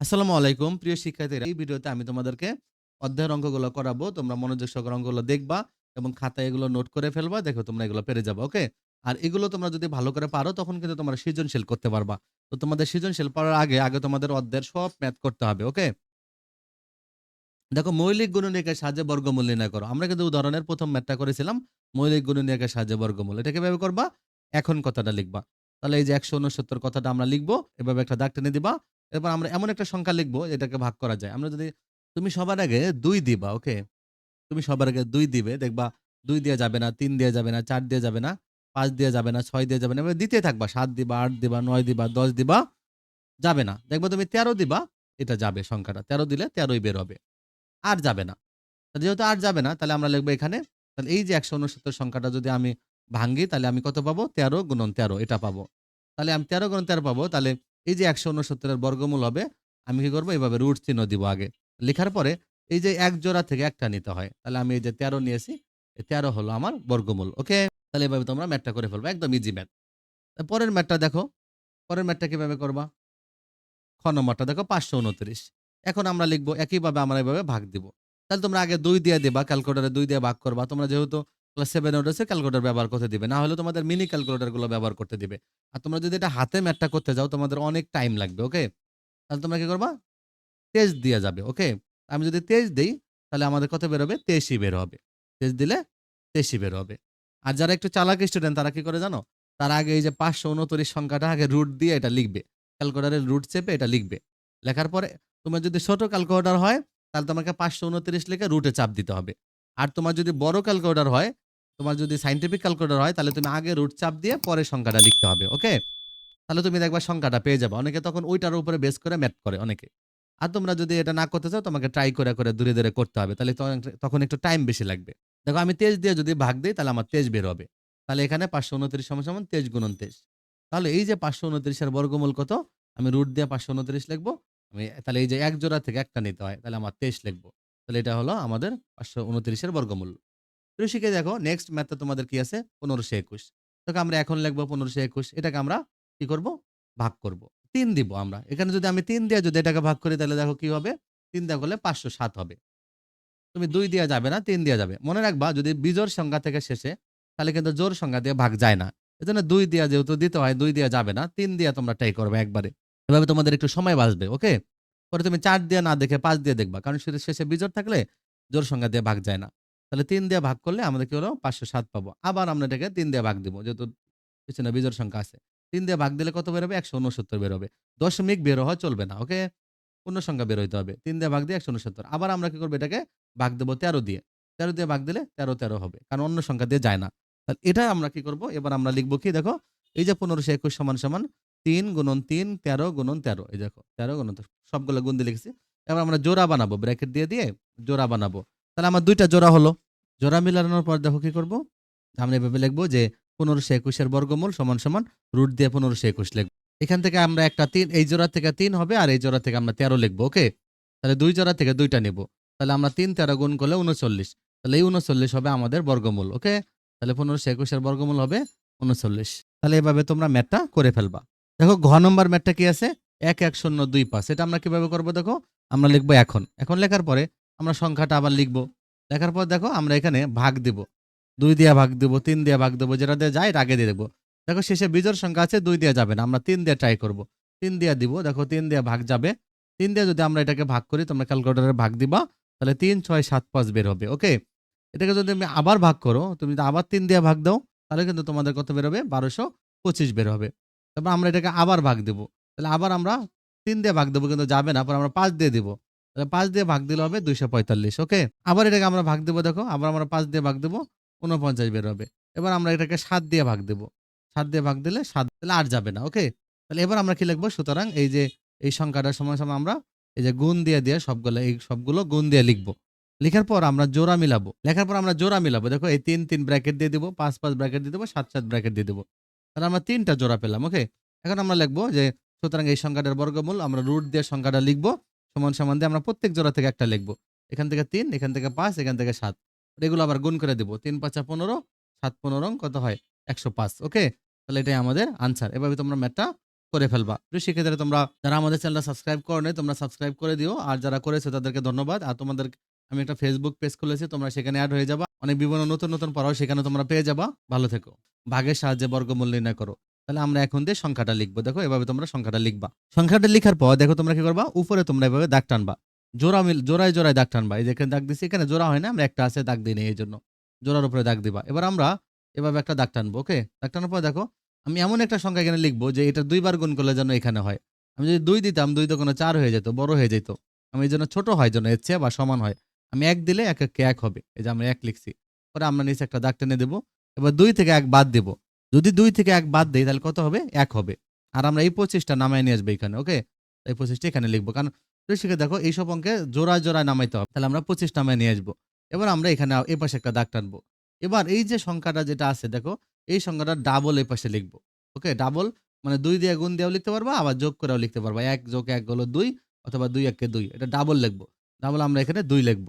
আসসালামু আলাইকুম, প্রিয় শিক্ষার্থীরা। এই ভিডিওতে আমি তোমাদেরকে অধ্যায়ের অঙ্কগুলো করাবো। তোমরা মনোযোগ সহকারে অঙ্কগুলো দেখবা এবং খাতায় এগুলো নোট করে ফেলবা। দেখো তোমরা এগুলো পেরে যাবে, ওকে? আর এগুলো তোমরা যদি ভালো করে পারো, তখন কিন্তু তোমরা সৃজনশীল করতে পারবা। তো তোমাদের সৃজনশীল পারার আগে আগে তোমাদের অধ্যায়ের সব ম্যাথ করতে হবে, ওকে? দেখো, মৌলিক গুণনীয়কের সাহায্যে বর্গমূল নির্ণয় করো। আমরা কিন্তু উদাহরণের প্রথম ম্যাথটা করেছিলাম, মৌলিক গুণনীয়কের সাহায্যে বর্গমূল। এটা কীভাবে করবা, এখন কথাটা লিখবা। তাহলে এই যে একশো উনসত্তর কথাটা আমরা লিখব, এভাবে একটা দাগ টেনে দিবা। এরপর আমরা এমন একটা সংখ্যা লিখব এটাকে ভাগ করা যায়। আমরা যদি, তুমি সবার আগে দুই দিবা, ওকে? তুমি সবার আগে দুই দিবে, দেখবা দুই দেওয়া যাবে না, তিন দেওয়া যাবে না, চার দেওয়া যাবে না, পাঁচ দেওয়া যাবে না, ছয় দেওয়া যাবে না, এভাবে দিতে থাকবা। সাত দিবা, আট দিবা, নয় দিবা, দশ দিবা, যাবে না। দেখবা তুমি তেরো দিবা, এটা যাবে সংখ্যাটা। তেরো দিলে তেরোই বের হবে। আর যাবে না। যেহেতু আর যাবে না, তাহলে আমরা লিখব এখানে, তাহলে এই যে একশো উনসত্তর সংখ্যাটা যদি আমি ভাঙ্গি তাহলে আমি কত পাবো? তেরো গুণন তেরো, এটা পাবো। তাহলে আমি তেরো গুণন তেরো পাবো, তাহলে এই যে একশো উনসত্তরের বর্গমূল হবে, আমি কি করব? এইভাবে রুট চিহ্ন দিব আগে। লেখার পরে এই যে এক জোড়া থেকে একটা নিতে হয়। তাহলে আমি এই যে তেরো নিয়েছি তেরো হলো আমার বর্গমূল, ওকে? তাহলে এভাবে তোমরা ম্যাথটা করে ফেলব, একদম ইজি ম্যাথ পরের ম্যাথটা দেখো, পরের ম্যাথটা কীভাবে করবা? খ নম্বরটা দেখো, পাঁচশো উনত্রিশ। এখন আমরা লিখব, একইভাবে আমরা এভাবে ভাগ দিব। তাহলে তোমরা আগে দুই দিয়ে দিবা ক্যালকুলেটারে দুই দিয়ে ভাগ করবা। তোমরা যেহেতু ক্লাস সেভেন উঠেছে ক্যালকুলেটার ব্যবহার করতে দিবে। না হলে তোমাদের মিনি ক্যালকুলেটারগুলো ব্যবহার করতে দিবে। আর তোমরা যদি এটা হাতে ম্যাটটা করতে যাও, তোমাদের অনেক টাইম লাগবে ওকে তাহলে তোমরা কি করবা? তেজ দিয়ে যাবে ওকে আমি যদি তেজ দিই, তাহলে আমাদের কত বেরোবে তেইশই বের হবে। তেজ দিলে তেইশই বের হবে। আর যারা একটু চালাক স্টুডেন্ট তারা কি করে জানো? তার আগে এই যে পাঁচশো উনত্রিশ সংখ্যাটা আগে রুট দিয়ে এটা লিখবে। ক্যালকুলেটারের রুট চেপে এটা লিখবে। লেখার পরে তোমার যদি ছোট ক্যালকুলেটার হয়, তাহলে তোমাকে পাঁচশো উনত্রিশ লিখে রুটে চাপ দিতে হবে। আর তোমার যদি বড় ক্যালকুলেটার হয় তোমার যদি সাইন্টিফিক ক্যালকুলেটার হয়, তাহলে তুমি আগে রুট চাপ দিয়ে পরে সংখ্যাটা লিখতে হবে ওকে তাহলে তুমি দেখবা সংখ্যাটা পেয়ে যাবে। অনেকে তখন ওইটার উপরে বেস করে ম্যাথ করে অনেকে। আর তোমরা যদি এটা না করতে চাও, তোমাকে ট্রাই করে করে দূরে দূরে করতে হবে। তাহলে তখন- একটু টাইম বেশি লাগবে। দেখো, আমি তেজ দিয়ে যদি ভাগ দিই, তাহলে আমার তেজ বের হবে। তাহলে এখানে পাঁচশো উনত্রিশ সমান সমান তেজ গুণন তেজ তাহলে এই যে পাঁচশো উনত্রিশের বর্গমূল কত? আমি রুট দিয়ে পাঁচশো উনত্রিশ লিখব। আমি, তাহলে এই যে এক জোড়া থেকে একটা নিতে হয়, তাহলে আমার তেইশ লিখব। তাহলে এটা হলো আমাদের পাঁচশো উনত্রিশের বর্গমূল। তুমি শিখে দেখো নেক্সট ম্যাথটা তোমাদের কি আছে? পনেরোশো একুশ। তোকে আমরা এখন লিখব পনেরোশো একুশ, এটাকে আমরা কি করব? ভাগ করব। তিন দিব আমরা। এখানে যদি আমি তিন দিয়ে যদি এটাকে ভাগ করি তাহলে দেখো কি হবে? তিন দেওয়া করলে পাঁচশো সাত হবে। তুমি দুই দেওয়া যাবে না, তিন দেওয়া যাবে। মনে রাখবা যদি বিজোর সংখ্যা থেকে শেষে, তাহলে কিন্তু জোর সংখ্যা দিয়ে ভাগ যায় না। এজন্য দুই দেওয়া যেহেতু দিতে হয়, দুই দেওয়া যাবে না, তিন দিয়া তোমরা ট্রাই করবে একবারে। এভাবে তোমাদের একটু সময় বাঁচবে ওকে পরে তুমি চার দিয়ে না দেখে পাঁচ দিয়ে দেখবা, কারণ শেষে বিজোর থাকলে জোর সংখ্যা দিয়ে ভাগ যায় না। তাহলে তিন দিয়ে ভাগ করলে আমাদের কি হলো? পাঁচশো সাত পাবো। আবার আমরা এটাকে তিন দিয়ে ভাগ দিব, যেহেতু পিছনে বিজোর সংখ্যা আছে। তিন দিয়ে ভাগ দিলে কত বেরোবে? একশো উনসত্তর বেরোবে। দশমিক বেরো হয় চলবে না, ওকে? পূর্ণ সংখ্যা বের হইতে হবে। তিন দিয়ে ভাগ দিয়ে একশো উনসত্তর। আবার আমরা কি করব? এটাকে ভাগ দেবো তেরো দিয়ে। তেরো দিয়ে ভাগ দিলে তেরো তেরো হবে, কারণ অন্য সংখ্যা দিয়ে যায় না। তাহলে এটা আমরা কি করব? এবার আমরা লিখব কি? দেখো, এই যে পনেরোশো একুশ সমান সমান তিন গুণন তিন, তেরো গুণন তেরো। এই দেখো, তেরো গুণন সবগুলো গুণ দিয়ে লিখেছি। এবার আমরা জোড়া বানাবো, ব্র্যাকেট দিয়ে দিয়ে জোড়া বানাবো। তাহলে আমার দুইটা জোড়া হলো। জোড়া মিলানোর পর দেখো কি করব? আমরা এভাবে লিখব যে পনেরোশো একুশের বর্গমূল সমান সমান রুট দিয়ে পনেরোশো একুশ লিখব। এখান থেকে আমরা একটা তিন, এই জোড়া থেকে তিন হবে আর এই জোড়া থেকে আমরা তেরো লিখব, ওকে? তাহলে দুই জোড়া থেকে দুইটা নেব। তাহলে আমরা তিন তেরো গুণ করলে উনচল্লিশ। তাহলে এই উনচল্লিশ হবে আমাদের বর্গমূল, ওকে? তাহলে পনেরোশো একুশের বর্গমূল হবে উনচল্লিশ। তাহলে এভাবে তোমরা ম্যাথটা করে ফেলবা। দেখো, ঘ নম্বর ম্যাথটা কি আছে? এক এক, শূন্য, দুই, পাঁচ। এটা আমরা কীভাবে করব দেখো? আমরা লিখব এখন। এখন লেখার পরে আমরা সংখ্যাটা আবার লিখব। লেখার পর দেখো আমরা এখানে ভাগ দিব। দুই দিয়া ভাগ দিব, তিন দিয়া ভাগ দেবো, যেটা দিয়ে যায় আগে দিয়ে দেবো। দেখো শেষে বিজোর সংখ্যা আছে, দুই দেওয়া যাবে না, আমরা তিন দিয়ে ট্রাই করব। তিন দিয়া দিব, দেখো তিন দিয়া ভাগ যাবে। তিন দিয়ে যদি আমরা এটাকে ভাগ করি, তোমরা ক্যালকুলেটারে ভাগ দিবা, তাহলে তিন, ছয়, সাত, পাঁচ বের হবে ওকে এটাকে যদি তুমি আবার ভাগ করো, তুমি যদি আবার তিন দিয়ে ভাগ দাও, তাহলে কিন্তু তোমাদের কত বেরোবে বারোশো পঁচিশ বের হবে। তারপর আমরা এটাকে আবার ভাগ দেবো। তাহলে আবার আমরা তিন দিয়ে ভাগ দেবো, কিন্তু যাবে না, পরে আমরা পাঁচ দিয়ে দিব। পাঁচ দিয়ে ভাগ দিলে হবে দুইশো পঁয়তাল্লিশ ওকে আবার এটাকে আমরা ভাগ দেবো, দেখো, আবার আমরা পাঁচ দিয়ে ভাগ দেবো উনপঞ্চাশ বের হবে। এবার আমরা এটাকে সাত দিয়ে ভাগ দেবো। সাত দিয়ে ভাগ দিলে সাত দিলে আর যাবে না ওকে তাহলে এবার আমরা কি লিখব? সুতরাং এই যে, এই সংখ্যাটার সময় সময় আমরা এই যে গুণ দিয়ে দিয়ে সবগুলো, এই সবগুলো গুণ দিয়ে লিখব। লেখার পর আমরা জোড়া মিলাবো। লেখার পর আমরা জোড়া মিলাবো, দেখো, এই তিন তিন ব্র্যাকেট দিয়ে দিব, পাঁচ পাঁচ ব্র্যাকেট দিয়ে দেবো, সাত সাত ব্র্যাকেট দিয়ে দেবো। তাহলে আমরা তিনটা জোড়া পেলাম ওকে এখন আমরা লিখব যে, সুতরাং এই সংখ্যাটার বর্গমূল, আমরা রুট দিয়ে সংখ্যাটা লিখব। সমান সমান দিয়ে আমরা প্রত্যেক জোড়া থেকে একটা লিখব। এখান থেকে তিন, এখান থেকে পাঁচ, এখান থেকে সাত। এগুলো আবার গুণ করে দিব। তিন, পাঁচা পনেরো, সাত, পনেরো কত হয়? একশো পাঁচ, ওকে? তাহলে এটাই আমাদের আনসার এভাবে তোমরা ম্যাথটা করে ফেলবা। প্রিয় শিক্ষার্থীরা, তোমরা যারা আমাদের চ্যানেলটা সাবস্ক্রাইব করো তোমরা সাবস্ক্রাইব করে দিও। আর যারা করেছ, তাদেরকে ধন্যবাদ। আর তোমাদের, আমি একটা ফেসবুক পেজ খুলেছি, তোমরা সেখানে অ্যাড হয়ে যাবা। অনেক বিভিন্ন নতুন নতুন পড়াও সেখানে তোমরা পেয়ে যাবা। ভালো থেকো। ভাগের সাহায্যে বর্গমূল নির্ণয় করো। তাহলে আমরা এখন দিয়ে সংখ্যাটা লিখব। দেখো, এভাবে তোমরা সংখ্যাটা লিখবা। সংখ্যাটা লিখার পর দেখো তোমরা কি করবা? উপরে তোমরা এভাবে দাগ টানবা। জোড়া মিল, জোড়ায় জোড়ায় দাগ টানবা। এই যে এখানে দাগ দিছি, এখানে জোড়া হয় না, আমরা একটা আছে, দাগ দিই এই জন্য জোড়ার উপরে দাগ দিবা। এবার আমরা এভাবে একটা দাগ টানবো, ওকে? দাগ টানার পর দেখো, আমি এমন একটা সংখ্যা এখানে লিখব যে এটা দুইবার গুণ করলে যেন এখানে হয়। আমি যদি দুই দিতাম, দুই তো কোনো চার হয়ে যেত, বড় হয়ে যেত। আমি এই জন্য ছোটো হয়, যেন এর চেয়ে বা সমান হয়। আমি এক দিলে এক এককে এক হবে। এই যে আমরা এক লিখছি। পরে আমরা নিচে একটা দাগ টেনে দেবো। এবার দুই থেকে এক বাদ দেবো। যদি দুই থেকে এক বাদ দেই, তাহলে কত হবে? এক হবে। আর আমরা এই পঁচিশটা নামায় নিয়ে আসব এখানে, ওকে? এই পঁচিশটা এখানে লিখব। কারণ শিখে দেখো এইসব অঙ্কে জোড়ায় জোড়ায় নামাইতে হবে। তাহলে আমরা পঁচিশ নামায় নিয়ে আসব। এবার আমরা এখানে এই পাশে একটা দাগ টানবো। এবার এই যে সংখ্যাটা যেটা আছে, দেখো, এই সংখ্যাটা ডাবল এই পাশে লিখব। ওকে? ডাবল মানে দুই দিয়ে গুণ দিয়েও লিখতে পারবা, আবার যোগ করেও লিখতে পারবা। এক যোগ এক হলো দুই অথবা দুই এককে দুই। এটা ডাবল লিখব। ডাবল আমরা এখানে দুই লিখব।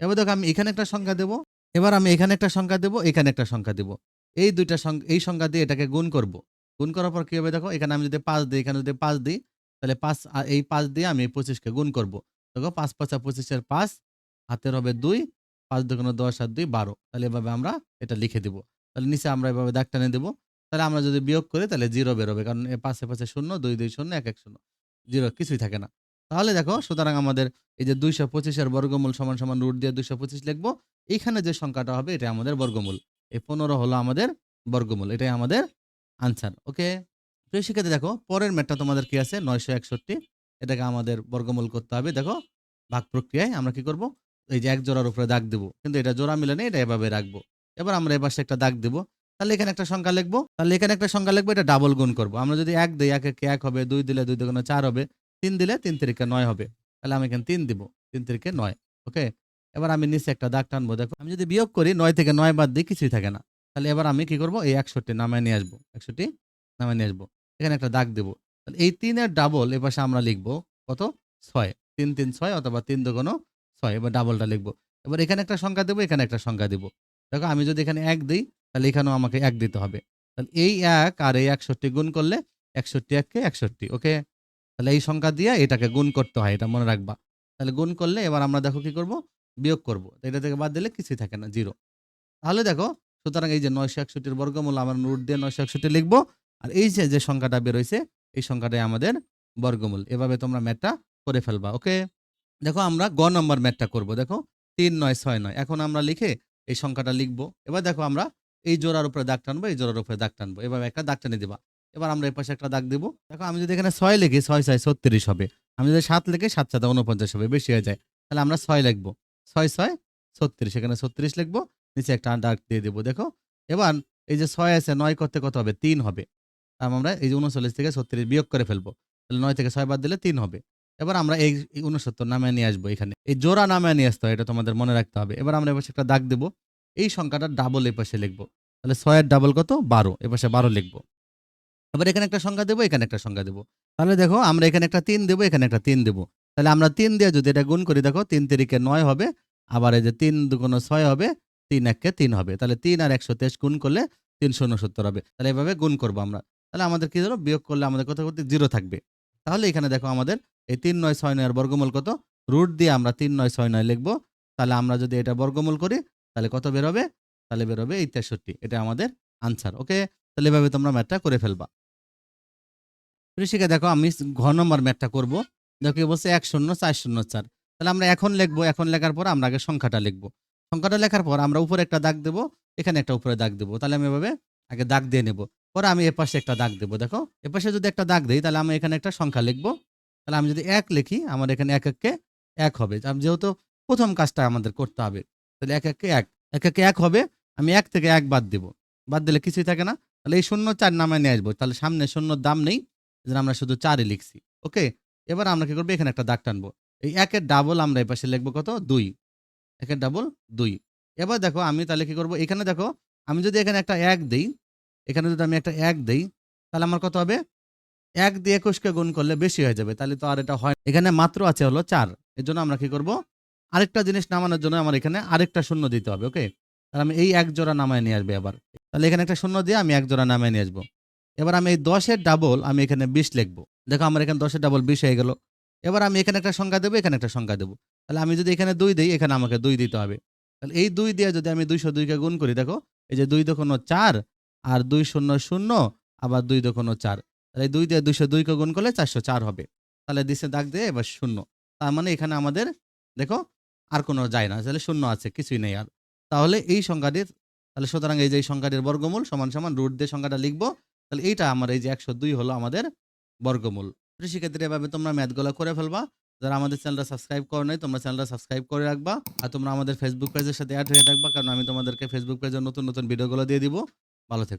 এবার দেখো, আমি এখানে একটা সংখ্যা দেবো। এবার আমি এখানে একটা সংখ্যা দেবো, এখানে একটা সংখ্যা দেবো। এই দুইটা এই সংখ্যা দিয়ে এটাকে গুণ করব। গুণ করার পর কি হবে দেখো, এখানে আমি যদি পাঁচ দিই, এখানে যদি পাঁচ দিই, তাহলে পাঁচ এই পাঁচ দিয়ে আমি পঁচিশকে গুণ করব। দেখো, পাঁচ পাঁচা পঁচিশের পাঁচ, হাতের হবে দুই, পাঁচ দুগুণ দশ আর দুই বারো। তাহলে এভাবে আমরা এটা লিখে দিব। তাহলে নিচে আমরা এভাবে দাগ টানে দেবো। তাহলে আমরা যদি বিয়োগ করি, তাহলে জিরো বেরোবে, কারণ পাশে পাশে শূন্য, দুই দুই শূন্য, এক এক শূন্য। জিরো, কিছুই থাকে না। তাহলে দেখো, সুতরাং আমাদের এই যে দুইশো পঁচিশের বর্গমূল সমান সমান রুট দিয়ে দুইশো পঁচিশ লিখব। এইখানে যে সংখ্যাটা হবে, এটা আমাদের বর্গমূল। এই পনেরো হলো আমাদের বর্গমূল, এটাই আমাদের আনসার ওকে প্রিয় শিক্ষার্থী, দেখো, পরের ম্যাটটা তোমাদের কি আছে? নয়শো একষট্টি, এটাকে আমাদের বর্গমূল করতে হবে, দেখো, ভাগ প্রক্রিয়ায় আমরা কি করব? এই যে এক জোড়ার উপরে দাগ দেবো, কিন্তু এটা জোড়া মিলে নেই, এটা এভাবে রাখব। এবার আমরা এবার একটা দাগ দেবো, তাহলে এখানে একটা সংখ্যা লিখব, তাহলে এখানে একটা সংখ্যা লিখব, এটা ডাবল গুণ করব, আমরা যদি এক দিই, এক একে এক হবে, দুই দিলে দুই দুগুণে চার হবে, তিন দিলে তিন তিরিকে নয় হবে, তাহলে আমি এখানে তিন দিব, তিন তিরিকে নয় ওকে এবার আমি নিচে একটা দাগ টানবো, দেখো। আমি যদি বিয়োগ করি, নয় থেকে নয় বাদ দিই কিছুই থাকে না। তাহলে এবার আমি কি করব? এই একষট্টি নামায় নিয়ে আসব। একষট্টি নামায় নিয়ে আসব। এখানে একটা দাগ দেবো। তাহলে এই তিনের ডাবল এ পাশে আমরা লিখব কত? ছয়। তিন তিন, ছয় অথবা তিন দুগুণ ছয়। এবার ডাবলটা লিখব। এবার এখানে একটা সংখ্যা দেবো, এখানে একটা সংখ্যা দেবো। দেখো, আমি যদি এখানে এক দিই, তাহলে এখানেও আমাকে এক দিতে হবে। তাহলে এই এক আর এই একষট্টি গুণ করলে একষট্টি এককে একষট্টি, ওকে? তাহলে এই সংখ্যা দিয়ে এটাকে গুণ করতে হয়, এটা মনে রাখবা। তাহলে গুণ করলে এবার আমরা দেখো কি করব? বিয়োগ করব। এটা থেকে বাদ দিলে কিছুই থাকে না জিরো তাহলে দেখো, সুতরাং এই যে নয়শো একষট্টির বর্গমূল আমরা রুট দিয়ে নয়শো একষট্টি লিখব, আর এই যে যে সংখ্যাটা বেরোইছে, এই সংখ্যাটাই আমাদের বর্গমূল। এভাবে তোমরা ম্যাথটা করে ফেলবা, ওকে? দেখো, আমরা গ নম্বর ম্যাথটা করব, দেখো। তিন নয় ছয় নয়। এখন আমরা লিখে এই সংখ্যাটা লিখব। এবার দেখো, আমরা এই জোড়ার উপরে দাগ টানবো, এই জোড়ার উপরে দাগ টানবো। এভাবে একটা দাগ টানে দিবা। এবার আমরা এই পাশে একটা দাগ দেবো। দেখো, আমি যদি এখানে ছয় লিখি, ছয় ছয়, ছত্রিশ হবে। আমি যদি সাত লিখি, সাত সাত উনপঞ্চাশ হবে, বেশি হয়ে যায়। তাহলে আমরা ছয় লিখব। ছয় ছয়, ছত্রিশ। এখানে ছত্রিশ লিখব, নিচে একটা দাগ দিয়ে দেবো। দেখো, এবার এই যে ছয় আছে, নয় করতে কত হবে? তিন হবে। আমরা এই যে উনচল্লিশ থেকে ছত্রিশ বিয়োগ করে ফেলব। তাহলে নয় থেকে ছয় বাদ দিলে তিন হবে। এবার আমরা এই উনসত্তর নামে নিয়ে আসব এখানে। এই জোড়া নামে নিয়ে আসতে হয়, এটা তোমাদের মনে রাখতে হবে। এবার আমরা এবার একটা দাগ দেবো। এই সংখ্যাটা ডাবল এই পাশে লিখব। তাহলে ছয়ের ডাবল কত? বারো। এ পাশে বারো লিখব। এবার এখানে একটা সংখ্যা দেবো, এখানে একটা সংখ্যা দেবো। তাহলে দেখো, আমরা এখানে একটা তিন দেবো, এখানে একটা তিন দেবো। তাহলে আমরা তিন দিয়ে যদি এটা গুণ করি, দেখো, তিন তিরিকে নয় হবে। আবার এই যে তিন দুগুণ ছয় হবে, তিন এককে তিন হবে। তাহলে তিন আর একশো তেইশ গুণ করলে তিনশো উনসত্তর হবে। তাহলে এভাবে গুণ করব আমরা। তাহলে আমাদের কি ধরো বিয়োগ করলে আমাদের কত করতে? জিরো থাকবে। তাহলে এখানে দেখো আমাদের এই তিন নয় ছয় নয়ের বর্গমূল কত? রুট দিয়ে আমরা তিন নয় ছয় নয় লিখব। তাহলে আমরা যদি এটা বর্গমূল করি, তাহলে কত বেরোবে তাহলে বেরোবে এই তেষট্টি। এটা আমাদের আনসার, ওকে? তাহলে এভাবে তোমরা ম্যাথটা করে ফেলবা। ঋষিকে দেখো আমি ঘ নম্বর ম্যাথটা করব। দেখো বলছে এক শূন্য, চার শূন্য, চার। তাহলে আমরা এখন লিখব, এখন লেখার পর আমরা আগে সংখ্যাটা লিখব। সংখ্যাটা লেখার পর আমরা উপরে একটা দাগ দেবো, এখানে একটা উপরে দাগ দেবো। তাহলে আমি এভাবে আগে দাগ দিয়ে নেব। পরে আমি এপাশে একটা দাগ দেবো, দেখো? এপাশে যদি একটা দাগ দিই, তাহলে আমি এখানে একটা সংখ্যা লিখব। তাহলে আমি যদি এক লিখি, আমার এখানে এক এককে এক হবে। যেহেতু প্রথম কাজটা আমাদের করতে হবে, তাহলে এক এককে এক এক একে এক হবে, আমি এক থেকে এক বাদ দেবো। বাদ দিলে কিছুই থাকে না। তাহলে এই শূন্য চার নামে নিয়ে আসব। তাহলে সামনে শূন্যর দাম নেই আমরা শুধু চারই লিখছি। ওকে? এবার আমরা কি করব? এখানে একটা দাগ টানবো। এই একের ডাবল আমরা এই পাশে লিখব কত? দুই। একের ডাবল দুই। এবার দেখো আমি তাহলে কি করব? এখানে দেখো, আমি যদি এখানে একটা এক দিই, এখানে যদি আমি একটা এক দিই, তাহলে আমার কত হবে? এক দিয়ে একুশকে গুণ করলে বেশি হয়ে যাবে। তাহলে তো আর এটা হয় এখানে মাত্র আছে হলো চার। এর জন্য আমরা কি করব? আরেকটা জিনিস নামানোর জন্য আমার এখানে আরেকটা শূন্য দিতে হবে, ওকে? তাহলে আমি এই এক জোড়া নামায় নিয়ে আসবে আবার তাহলে এখানে একটা শূন্য দিয়ে আমি এক জোড়া নামায় নিয়ে আসব। এবার আমি এই দশের ডাবল আমি এখানে বিশ লিখব। দেখো আমার এখানে দশের ডাবল বিশ হয়ে গেল। এবার আমি এখানে একটা সংখ্যা দেবো, এখানে একটা সংখ্যা দেবো। তাহলে আমি যদি এখানে দুই দিই, এখানে আমাকে দুই দিতে হবে। তাহলে এই দুই দিয়ে যদি আমি দুইশো দুইকে গুণ করি, দেখো, এই যে দুই দোকানো চার আর দুই শূন্য শূন্য, আবার দুই দোকানো চার। তাহলে এই দুই দিয়ে দুইশো দুইকে গুণ করলে চারশো চার হবে। তাহলে দিছে দাগ দিয়ে এবার শূন্য। তার মানে এখানে আমাদের, দেখো, আর কোনো যায় না। তাহলে শূন্য আছে, কিছুই নেই আর। তাহলে এই সংখ্যাটির তাহলে সুতরাং এই যে এই সংখ্যাটির বর্গমূল সমান সমান রুট দিয়ে সংখ্যাটা লিখব। তাহলে এইটা আমার এই যে একশো দুই হলো আমাদের বর্গমূল। প্রিয় শিক্ষার্থীরা এভাবে তোমরা ম্যাথগুলো করে ফেলবা। যারা আমাদের চ্যানেলটা সাবস্ক্রাইব করো নাই, তোমরা চ্যানেলটা সাবস্ক্রাইব করে রাখবা। আর তোমরা আমাদের ফেসবুক পেজের সাথে অ্যাড হয়ে থাকবা, কারণ আমি তোমাদেরকে ফেসবুক পেজের নতুন নতুন ভিডিওগুলো দিয়ে দিব। ভালো থেকো।